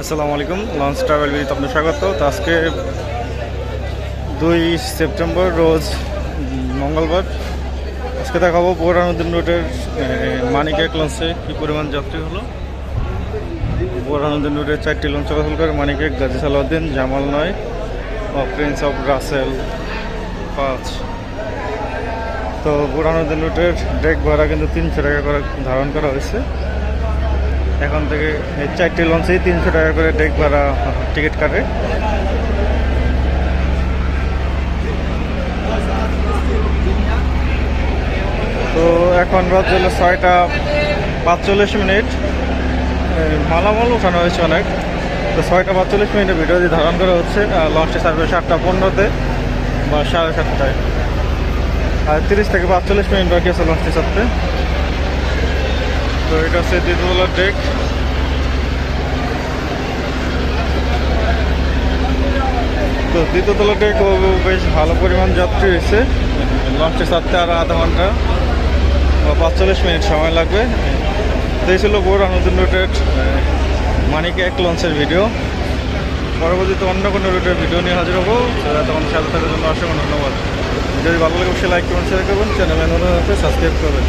আসসালামু আলাইকুম launch travel বিডিতে আপনার স্বাগত। তো আজকে দুই সেপ্টেম্বর রোজ মঙ্গলবার। আজকে দেখাবো বোরানুদ্দিন রোডের মানিক এক লঞ্চে কী পরিমাণ যাত্রী হলো। বোরানুদ্দিন রোডের চারটি লঞ্চ চলাচল করে মানিক এক গাজী সালাউদ্দিন, জামাল নয় ও প্রিন্স অফ রাসেল পাঁচ। তো বোরানুদ্দিন রোডের ডেক ভাড়া কিন্তু তিনশো টাকা করে ধারণ করা হয়েছে। এখন থেকে চারটি লঞ্চেই তিনশো টাকা করে ডেক ভাড়া টিকিট কাটে। তো এখন রাত হলো ছয়টা পাঁচচল্লিশ মিনিট। মালামাল উঠানো হয়েছে অনেক। তো ছয়টা পাঁচচল্লিশ মিনিটের ভিডিও দিয়ে ধারণ করা হচ্ছে লঞ্চটি সার্ভে সাতটা পনেরোতে বা সাড়ে সাতটায়। আর তিরিশ থেকে পাঁচচল্লিশ মিনিট বাকি আছে লঞ্চটি ছাড়তে। তো এটা হচ্ছে দ্বিতীয়তলার ডেক তো দ্বিতীয়তলা ডেক বেশ ভালো পরিমাণ যাত্রী হয়েছে। লঞ্চে ছাড়তে আরও আধা ঘণ্টা বা পাঁচচল্লিশ মিনিট সময় লাগবে। তো এই ছিল বোর নতুন রুটের মানিক এক লঞ্চের ভিডিও পরবর্তীতে অন্য কোনো রুটের ভিডিও নিয়ে হাজির হব। তখন সাথে থাকার জন্য অসংখ্য ধন্যবাদ। যদি ভালো লাগে, অবশ্যই লাইক কমেন্ট শেয়ার করবেন। চ্যানেলে নতুন সাবস্ক্রাইব করবেন।